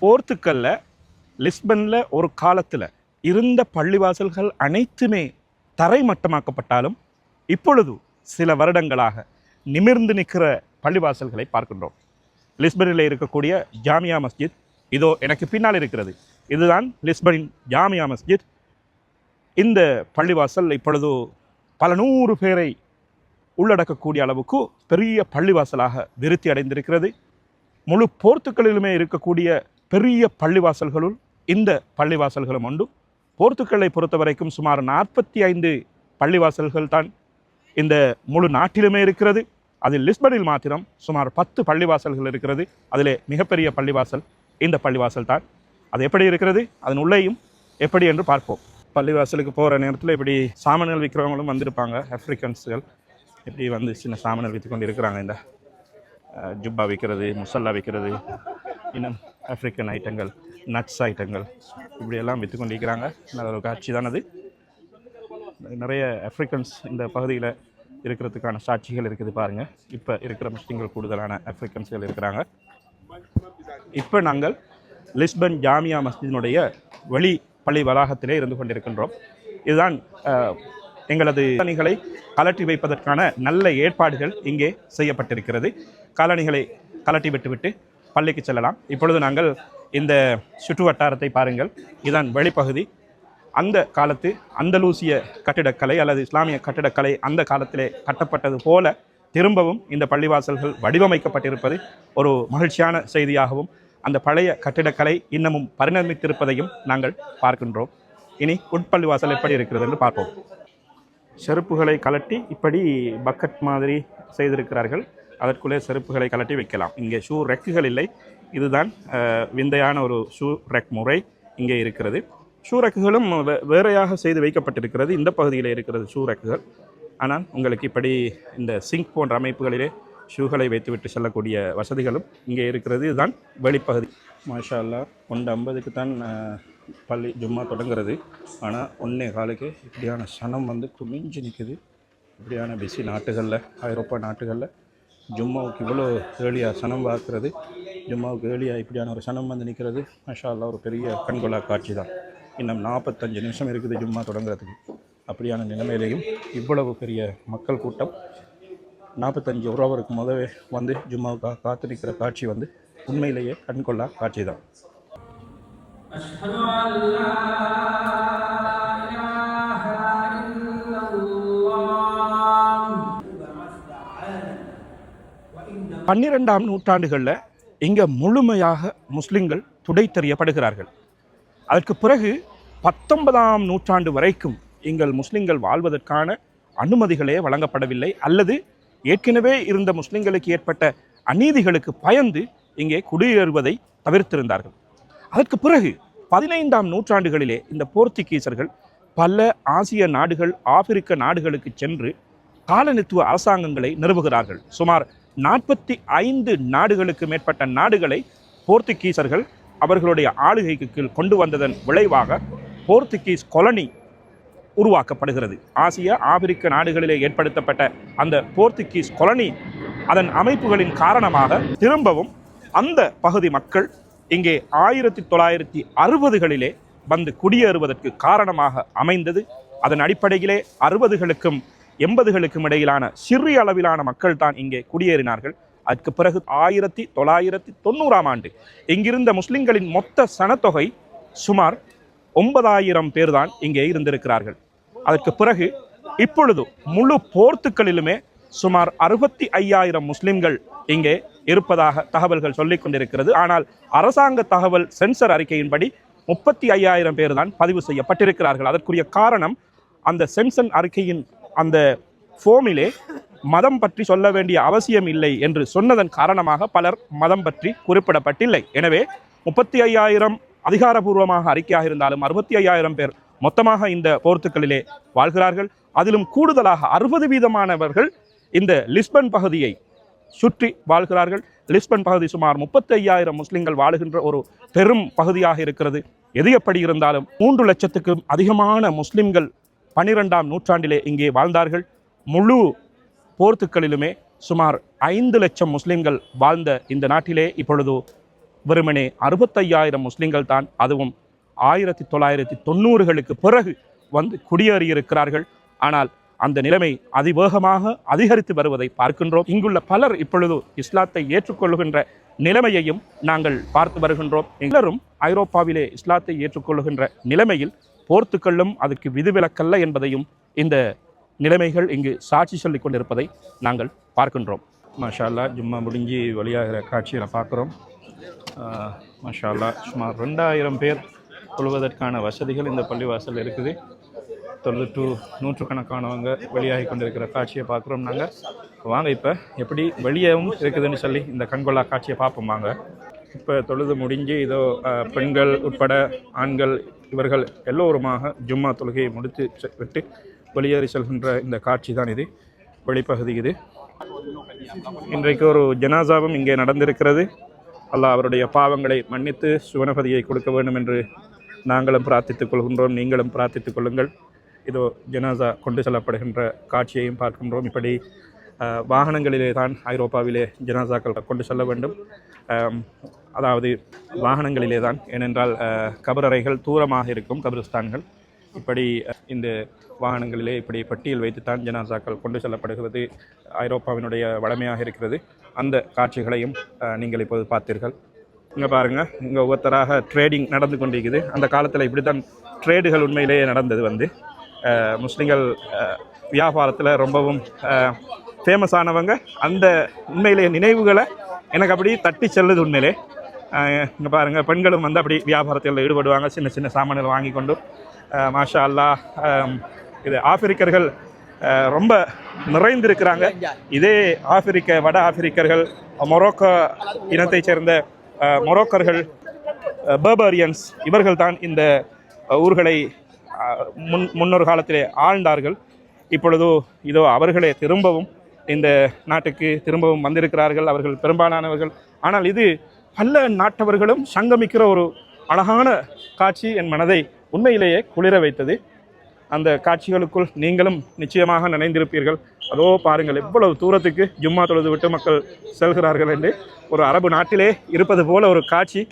போர்த்துக்கல்ல லிஸ்பனில் ஒரு காலத்தில் இருந்த பள்ளிவாசல்கள் அனைத்துமே தரைமட்டமாக்கப்பட்டாலும் இப்பொழுது சில வருடங்களாக நிமிர்ந்து நிற்கிற பள்ளிவாசல்களை பார்க்கின்றோம். லிஸ்பனில் இருக்கக்கூடிய ஜாமியா மஸ்ஜித் இதோ எனக்கு பின்னால் இருக்கிறது. இதுதான் லிஸ்பனின் ஜாமியா மஸ்ஜித். இந்த பள்ளிவாசல் இப்பொழுது பல நூறு பேரை உள்ளடக்கக்கூடிய அளவுக்கு பெரிய பள்ளிவாசலாக விருத்தி அடைந்திருக்கிறது. முழு போர்த்துக்களிலுமே இருக்கக்கூடிய பெரிய பள்ளிவாசல்களுள் இந்த பள்ளிவாசல்களும் உண்டு. போர்த்துக்கலை பொறுத்த வரைக்கும் சுமார் நாற்பத்தி ஐந்து பள்ளிவாசல்கள் தான் இந்த முழு நாட்டிலுமே இருக்கிறது. அதில் லிஸ்பனில் மாத்திரம் சுமார் பத்து பள்ளிவாசல்கள் இருக்கிறது. அதிலே மிகப்பெரிய பள்ளிவாசல் இந்த பள்ளிவாசல் தான். அது எப்படி இருக்கிறது? அதன் உள்ளேயும் எப்படி என்று பார்ப்போம். பள்ளிவாசலுக்கு போகிற நேரத்தில் இப்படி சாமான்கள் விற்கிறவங்களும் வந்திருப்பாங்க. ஆஃப்ரிக்கன்ஸுகள் இப்படி வந்து சின்ன சாமான்கள் விற்று கொண்டு இருக்கிறாங்க இந்த ஜுப்பா விற்கிறது முசல்லா விற்கிறது இன்னும் ஆஃப்ரிக்கன் ஐட்டங்கள் நட்ஸ் ஐட்டங்கள் இப்படியெல்லாம் விற்று கொண்டிருக்கிறாங்க நல்ல ஒரு காட்சி தானது நிறைய ஆஃப்ரிக்கன்ஸ் இந்த பகுதியில் இருக்கிறதுக்கான சாட்சிகள் இருக்குது பாருங்கள் இப்போ இருக்கிற முஸ்லீம்கள் கூடுதலான ஆஃப்ரிக்கன்ஸ்கள் இருக்கிறாங்க. இப்போ நாங்கள் லிஸ்பன் ஜாமியா மஸ்ஜிதினுடைய வெளி பள்ளி வளாகத்திலே இருந்து கொண்டிருக்கின்றோம். இதுதான் எங்களது காலணிகளை கலட்டி வைப்பதற்கான நல்ல ஏற்பாடுகள் இங்கே செய்யப்பட்டிருக்கிறது. காலணிகளை கலட்டி விட்டுவிட்டு பள்ளிக்கு செல்லலாம். இப்பொழுது நாங்கள் இந்த சுற்று வட்டாரத்தை பாருங்கள். இதுதான் வெளிப்பகுதி. அந்த காலத்து அந்தலூசிய கட்டிடக்கலை அல்லது இஸ்லாமிய கட்டிடக்கலை அந்த காலத்திலே கட்டப்பட்டது போல திரும்பவும் இந்த பள்ளிவாசல்கள் வடிவமைக்கப்பட்டிருப்பது ஒரு மகிழ்ச்சியான செய்தியாகவும் அந்த பழைய கட்டிடக்கலை இன்னமும் பரிணமித்திருப்பதையும் நாங்கள் பார்க்கின்றோம். இனி உட்பள்ளிவாசல் எப்படி இருக்கிறது என்று பார்ப்போம். செருப்புகளை கலட்டி இப்படி பக்கெட் மாதிரி செய்திருக்கிறார்கள். அதற்குள்ளே செருப்புகளை கலட்டி வைக்கலாம். இங்கே ஷூ ரெக்குகள் இல்லை. இதுதான் விந்தையான ஒரு ஷூ ரெக் முறை இங்கே இருக்கிறது. ஷூ ரெக்குகளும் வே- வேறையாக செய்து வைக்கப்பட்டிருக்கிறது. இந்த பகுதியில் இருக்கிறது ஷூ ரெக்குகள் ஆனால் உங்களுக்கு இப்படி இந்த சிங்க் போன்ற அமைப்புகளிலே ஷூகளை வைத்துவிட்டு செல்லக்கூடிய வசதிகளும் இங்கே இருக்கிறது. இதுதான் வெளிப்பகுதி. மாஷா அல்லா ஒன்று ஐம்பதுக்கு தான் பள்ளி ஜும்மா தொடங்குறது. ஆனால் ஒன்றே காலுக்கு இப்படியான சனம் வந்து குமிஞ்சு நிற்குது இப்படியான பிஸி நாட்டுகளில் ஐரோப்பா நாட்டுகளில். ஜும்மாவுக்கு இவ்வளோ ஏழியாக சனம் பார்க்குறது ஜும்மாவுக்கு ஏழியாக இப்படியான ஒரு சனம் வந்து நிற்கிறது மஷா அல்லா ஒரு பெரிய கண்கொள்ளா காட்சி தான். இன்னும் நாற்பத்தஞ்சு நிமிஷம் இருக்குது ஜும்மா தொடங்குறதுக்கு. அப்படியான நிலைமையிலையும் இவ்வளவு பெரிய மக்கள் கூட்டம் நாற்பத்தஞ்சு உறவருக்கு முதவே வந்து ஜும்மாவுக்காக காத்து நிற்கிற காட்சி வந்து உண்மையிலேயே கண்கொள்ளா காட்சி தான். பன்னிரெண்டாம் நூற்றாண்டுகளில் இங்கே முழுமையாக முஸ்லிம்கள் துடைத்தறியப்படுகிறார்கள் அதற்கு பிறகு பத்தொன்பதாம் நூற்றாண்டு வரைக்கும் எங்கள் முஸ்லிம்கள் வாழ்வதற்கான அனுமதிகளே வழங்கப்படவில்லை. அல்லது ஏற்கனவே இருந்த முஸ்லிம்களுக்கு ஏற்பட்ட அநீதிகளுக்கு பயந்து இங்கே குடியேறுவதை தவிர்த்திருந்தார்கள். அதற்கு பிறகு பதினைந்தாம் நூற்றாண்டுகளிலே இந்த போர்த்துகீசர்கள் பல ஆசிய நாடுகள் ஆப்பிரிக்க நாடுகளுக்கு சென்று காலனித்துவ அரசாங்கங்களை நிறுவுகிறார்கள். சுமார் நாற்பத்தி ஐந்து நாடுகளுக்கு மேற்பட்ட நாடுகளை போர்த்துகீசர்கள் அவர்களுடைய ஆளுகைக்கு கீழ் கொண்டு வந்ததன் விளைவாக போர்த்துகீஸ் கொலனி உருவாக்கப்படுகிறது. ஆசிய ஆப்பிரிக்க நாடுகளிலே ஏற்படுத்தப்பட்ட அந்த போர்த்துகீஸ் கொலனி அதன் அமைப்புகளின் காரணமாக திரும்பவும் அந்த பகுதி மக்கள் இங்கே ஆயிரத்தி தொள்ளாயிரத்தி அறுபதுகளிலே வந்து குடியேறுவதற்கு காரணமாக அமைந்தது. அதன் அடிப்படையிலே அறுபதுகளுக்கும் எண்பதுகளுக்கும் இடையிலான சிறிய அளவிலான மக்கள் தான் இங்கே குடியேறினார்கள். அதுக்கு பிறகு ஆயிரத்தி தொள்ளாயிரத்தி தொண்ணூறாம் ஆண்டு இங்கிருந்த முஸ்லிம்களின் மொத்த சனத்தொகை சுமார் ஒன்பதாயிரம் பேர் தான் இங்கே இருந்திருக்கிறார்கள். அதற்கு பிறகு இப்பொழுது முழு போர்த்துக்களிலுமே சுமார் அறுபத்தி ஐயாயிரம் முஸ்லிம்கள் இங்கே இருப்பதாக தகவல்கள் சொல்லிக் கொண்டிருக்கிறது. ஆனால் அரசாங்க தகவல் சென்சர் அறிக்கையின்படி முப்பத்தி ஐயாயிரம் பேர் தான் பதிவு செய்யப்பட்டிருக்கிறார்கள். அதற்குரிய காரணம் அந்த சென்சன் அறிக்கையின் அந்த ஃபோமிலே மதம் பற்றி சொல்ல வேண்டிய அவசியம் இல்லை என்று சொன்னதன் காரணமாக பலர் மதம் பற்றி குறிப்பிடப்பட்டில்லை. எனவே முப்பத்தி ஐயாயிரம் அதிகாரபூர்வமாக அறிக்கையாக இருந்தாலும் அறுபத்தி ஐயாயிரம் பேர் மொத்தமாக இந்த போர்த்துக்களிலே வாழ்கிறார்கள். அதிலும் கூடுதலாக அறுபது வீதமானவர்கள் இந்த லிஸ்பன் பகுதியை சுற்றி வாழ்கிறார்கள். லிஸ்பன் பகுதி சுமார் முப்பத்தி ஐயாயிரம் முஸ்லிம்கள் வாழுகின்ற ஒரு பெரும் பகுதியாக இருக்கிறது. எது எப்படி இருந்தாலும் மூன்று லட்சத்துக்கும் அதிகமான முஸ்லிம்கள் பனிரெண்டாம் நூற்றாண்டிலே இங்கே வாழ்ந்தார்கள். முழு போர்த்துக்களிலுமே சுமார் ஐந்து லட்சம் முஸ்லிம்கள் வாழ்ந்த இந்த நாட்டிலே இப்பொழுது வெறுமனே அறுபத்தையாயிரம் முஸ்லிம்கள் தான். அதுவும் ஆயிரத்தி தொள்ளாயிரத்தி தொண்ணூறுகளுக்கு பிறகு வந்து குடியேறியிருக்கிறார்கள். ஆனால் அந்த நிலைமை அதிவேகமாக அதிகரித்து வருவதை பார்க்கின்றோம். இங்குள்ள பலர் இப்பொழுது இஸ்லாத்தை ஏற்றுக்கொள்கின்ற நிலைமையையும் நாங்கள் பார்த்து வருகின்றோம். எல்லாரும் ஐரோப்பாவிலே இஸ்லாத்தை ஏற்றுக்கொள்கின்ற நிலைமையில் போர்த்துக்கல்லும் அதுக்கு விதிவிலக்கல்ல என்பதையும் இந்த நிலைமைகள் இங்கு சாட்சி சொல்லிக் கொண்டிருப்பதை நாங்கள் பார்க்கின்றோம். மஷாலா ஜும்மா முடிஞ்சு வழியாகிற காட்சிகளை பார்க்குறோம். மஷாலா சுமார் ரெண்டாயிரம் பேர் கொள்வதற்கான வசதிகள் இந்த பள்ளிவாசல் இருக்குது. தொண்ணூற்று நூற்றுக்கணக்கானவங்க வெளியாகி கொண்டிருக்கிற காட்சியை பார்க்குறோம் நாங்கள். வாங்க இப்போ எப்படி வெளியேவும் இருக்குதுன்னு சொல்லி இந்த கண்கொள்ளா காட்சியை பார்ப்போம் வாங்க. இப்போ தொழுது முடிஞ்சு இதோ பெண்கள் உட்பட ஆண்கள் இவர்கள் எல்லோருமாக ஜும்மா தொழுகையை முடித்து செ- விட்டு வெளியேறி செல்கின்ற இந்த காட்சி தான் இது. வெளிப்பகுதி இது. இன்றைக்கு ஒரு ஜனாசாவும் இங்கே நடந்திருக்கிறது. அல்லாஹ் அவருடைய பாவங்களை மன்னித்து சுவனபதியை கொடுக்க வேண்டும் என்று நாங்களும் பிரார்த்தித்துக் கொள்கின்றோம். நீங்களும் பிரார்த்தித்துக் கொள்ளுங்கள். இதோ ஜனாசா கொண்டு செல்லப்படுகின்ற காட்சியையும் பார்க்கின்றோம். இப்படி வாகனங்களிலே தான் ஐரோப்பாவிலே ஜனாசாக்கள் கொண்டு செல்ல வேண்டும். அதாவது வாகனங்களிலே தான் ஏனென்றால் கபரறைகள் தூரமாக இருக்கும் கபிரிஸ்தான்கள். இப்படி இந்த வாகனங்களிலே இப்படி பட்டியல் வைத்துத்தான் ஜனாசாக்கள் கொண்டு செல்லப்படுகிறது. ஐரோப்பாவினுடைய வளமையாக இருக்கிறது. அந்த காட்சிகளையும் நீங்கள் இப்போது பார்த்தீர்கள். இங்கே பாருங்கள் இங்கே ஒவ்வொருத்தராக ட்ரேடிங் நடந்து கொண்டிருக்குது. அந்த காலத்தில் இப்படி தான் ட்ரேடுகள் உண்மையிலேயே நடந்தது வந்து. முஸ்லீம்கள் வியாபாரத்தில் ரொம்பவும் ஃபேமஸானவங்க அந்த உண்மையிலேயே நினைவுகளை எனக்கு அப்படி தட்டி செல்லுது உண்மையிலே. இங்கே பாருங்கள் பெண்களும் வந்து அப்படி வியாபாரத்தில் ஈடுபடுவாங்க. சின்ன சின்ன சாமான்கள் வாங்கி கொண்டு மாஷா அல்லாஹ் இது ஆப்பிரிக்கர்கள் ரொம்ப நிறைந்திருக்கிறாங்க. இதே ஆப்பிரிக்க வட ஆப்பிரிக்கர்கள் மொரோக்கோ இனத்தைச் சேர்ந்த மொரோக்கர்கள் பர்பரியன்ஸ் இவர்கள் தான் இந்த ஊர்களை முன் முன்னொரு காலத்திலே ஆழ்ந்தார்கள். இப்பொழுதோ இதோ அவர்களே திரும்பவும் இந்த நாட்டுக்கு திரும்பவும் வந்திருக்கிறார்கள். அவர்கள் பெரும்பாலானவர்கள். ஆனால் இது பல நாட்டவர்களும் சங்கமிக்கிற ஒரு அழகான காட்சி என் மனதை உண்மையிலேயே குளிர வைத்தது. அந்த காட்சிகளுக்குள் நீங்களும் நிச்சயமாக நினைந்திருப்பீர்கள். அதோ பாருங்கள் எவ்வளவு தூரத்துக்கு ஜும்மா தொழுது விட்டு மக்கள் செல்கிறார்கள் என்று. ஒரு அரபு நாட்டிலே இருப்பது போல ஒரு காட்சி.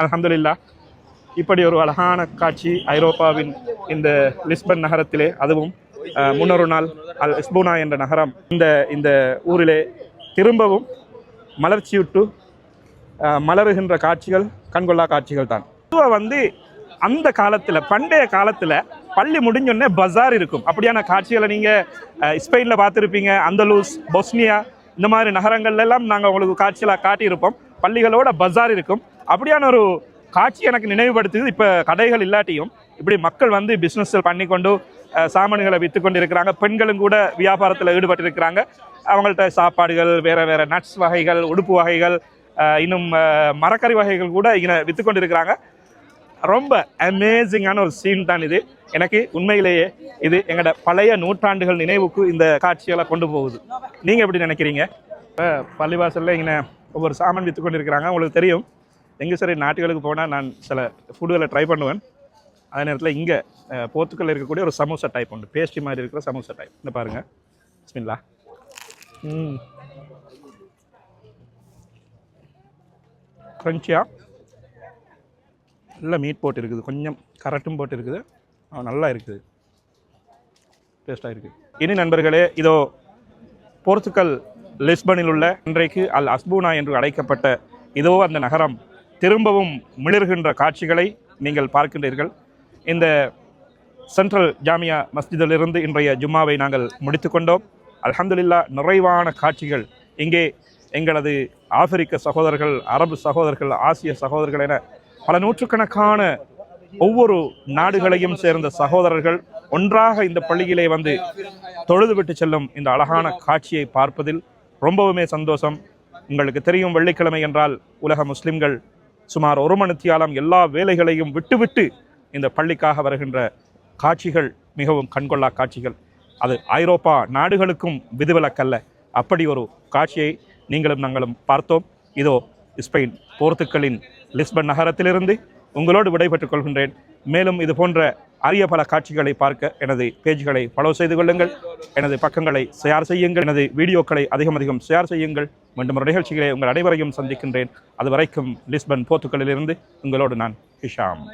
அலமதுல்லா இப்படி ஒரு அழகான காட்சி ஐரோப்பாவின் இந்த லிஸ்பன் நகரத்திலே அதுவும் முன்னொரு நாள் அல் இஸ்பூனா என்ற நகரம். இந்த இந்த ஊரிலே திரும்பவும் மலர்ச்சியுட்டு மலருகின்ற காட்சிகள் கண்கொள்ளா காட்சிகள் தான். பொதுவாக வந்து அந்த காலத்தில் பண்டைய காலத்தில் பள்ளி முடிஞ்சோடனே பஜார் இருக்கும். அப்படியான காட்சிகளை நீங்கள் ஸ்பெயினில் பார்த்துருப்பீங்க. அந்தலூஸ் பொஸ்னியா இந்த மாதிரி நகரங்கள்ல எல்லாம் நாங்கள் உங்களுக்கு காட்சிகளாக காட்டியிருப்போம். பள்ளிகளோட பஜார் இருக்கும். அப்படியான ஒரு காட்சி எனக்கு நினைவுபடுத்துது. இப்போ கடைகள் இல்லாட்டியும் இப்படி மக்கள் வந்து பிஸ்னஸ்கள் பண்ணி கொண்டு சாமான்களை விற்று கொண்டு இருக்கிறாங்க. பெண்களும் கூட வியாபாரத்தில் ஈடுபட்டு இருக்கிறாங்க அவங்கள்ட்ட சாப்பாடுகள் வேறு வேறு நட்ஸ் வகைகள் உடுப்பு வகைகள் இன்னும் மரக்கறி வகைகள் கூட இங்கே விற்று கொண்டு இருக்கிறாங்க ரொம்ப அமேசிங்கான ஒரு சீன் தான் இது. எனக்கு உண்மையிலேயே இது எங்களோட பழைய நூற்றாண்டுகள் நினைவுக்கு இந்த காட்சிகளை கொண்டு போகுது. நீங்கள் எப்படி நினைக்கிறீங்க? இப்போ பள்ளிவாசலில் இங்கே ஒவ்வொரு சாமான் விற்று கொண்டு இருக்கிறாங்க உங்களுக்கு தெரியும். எங்கே சரி நாட்டுகளுக்கு போனால் நான் சில ஃபுட்டுகளை ட்ரை பண்ணுவேன். அதே நேரத்தில் இங்கே போர்த்துக்கல்ல இருக்கக்கூடிய ஒரு சமோசா டைப் உண்டு. பேஸ்ட்ரி மாதிரி இருக்கிற சமோசா டைப் இந்த பாருங்கள் பிஸ்மில்லா. ம். க்ரன்ச்சியாக நல்ல மீட் போட்டு இருக்குது கொஞ்சம் கரட்டும் போட்டு இருக்குது நல்லா இருக்குது. டேஸ்ட்டாக இருக்குது இனி நண்பர்களே இதோ போர்த்துக்கல் லிஸ்பனில் உள்ள இன்றைக்கு அல் அஸ்பூனா என்று அழைக்கப்பட்ட இதோ அந்த நகரம் திரும்பவும் மிளர்கின்ற காட்சிகளை நீங்கள் பார்க்கின்றீர்கள். இந்த சென்ட்ரல் ஜாமியா மஸ்ஜிதிலிருந்து இன்றைய ஜும்மாவை நாங்கள் முடித்துக்கொண்டோம். அலமதுல்லா நிறைவான காட்சிகள் இங்கே எங்களது ஆப்பிரிக்க சகோதரர்கள் அரபு சகோதரர்கள் ஆசிய சகோதரர்கள் என பல நூற்றுக்கணக்கான ஒவ்வொரு நாடுகளையும் சேர்ந்த சகோதரர்கள் ஒன்றாக இந்த பள்ளியிலே வந்து தொழுதுவிட்டு செல்லும் இந்த அழகான காட்சியை பார்ப்பதில் ரொம்பவுமே சந்தோஷம். உங்களுக்கு தெரியும் வெள்ளிக்கிழமை என்றால் உலக முஸ்லிம்கள் சுமார் ஒரு மணித்தியாலம் எல்லா வேலைகளையும் விட்டுவிட்டு இந்த பள்ளிக்காக வருகின்ற காட்சிகள் மிகவும் கண்கொள்ளா காட்சிகள். அது ஐரோப்பா நாடுகளுக்கும் விதிவிலக்கல்ல. அப்படி ஒரு காட்சியை நீங்களும் நாங்களும் பார்த்தோம். இதோ ஸ்பெயின் போர்த்துக்கலின் லிஸ்பன் நகரத்திலிருந்து உங்களோடு விடைபெற்றுக் கொள்கின்றேன். மேலும் இது போன்ற அரிய பல காட்சிகளை பார்க்க எனது பேஜ்களை ஃபாலோ செய்து கொள்ளுங்கள். எனது பக்கங்களை ஷேர் செய்யுங்கள். எனது வீடியோக்களை அதிகம் அதிகம் ஷேர் செய்யுங்கள். மீண்டும் ஒரு நிகழ்ச்சிகளை உங்கள் அனைவரையும் சந்திக்கின்றேன். அது வரைக்கும் லிஸ்பன் போர்த்துக்கலிலிருந்து உங்களோடு நான் ஹிஷாம்.